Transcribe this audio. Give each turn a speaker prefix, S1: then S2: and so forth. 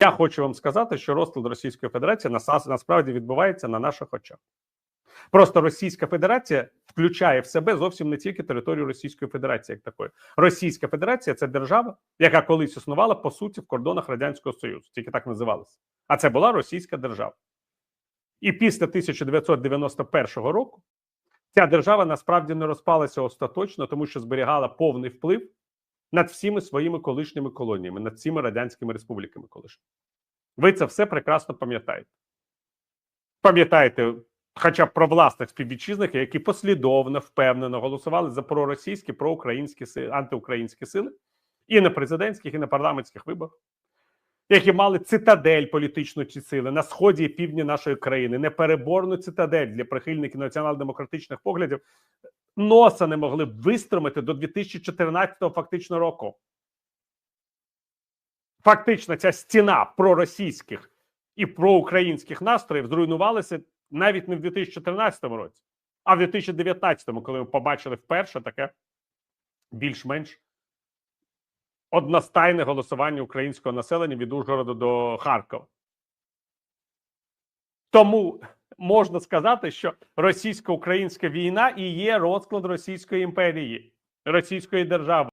S1: Я хочу вам сказати, що розклад Російської Федерації насправді відбувається на наших очах. Просто Російська Федерація включає в себе зовсім не тільки територію Російської Федерації, як такої. Російська Федерація це держава, яка колись існувала по суті в кордонах Радянського Союзу, тільки так називалася. А це була Російська держава. І після 1991 року ця держава насправді не розпалася остаточно, тому що зберігала повний вплив над всіми своїми колишніми колоніями, над всіми радянськими республіками колишніми. Ви це все прекрасно пам'ятаєте. Пам'ятаєте, хоча б про власних співвітчизників, які послідовно, впевнено голосували за проросійські, проукраїнські сили, антиукраїнські сили і на президентських, і на парламентських виборах, які мали цитадель політичну ці сили на сході і півдні нашої країни, непереборну цитадель для прихильників націонал-демократичних поглядів, носа не могли б вистромити до 2014 фактично року. Фактично, ця стіна проросійських і проукраїнських настроїв зруйнувалася навіть не в 2014 році, а в 2019, коли ми побачили вперше таке більш-менш одностайне голосування українського населення від Ужгорода до Харкова. Тому можна сказати, що російсько-українська війна і є розклад Російської імперії, Російської держави.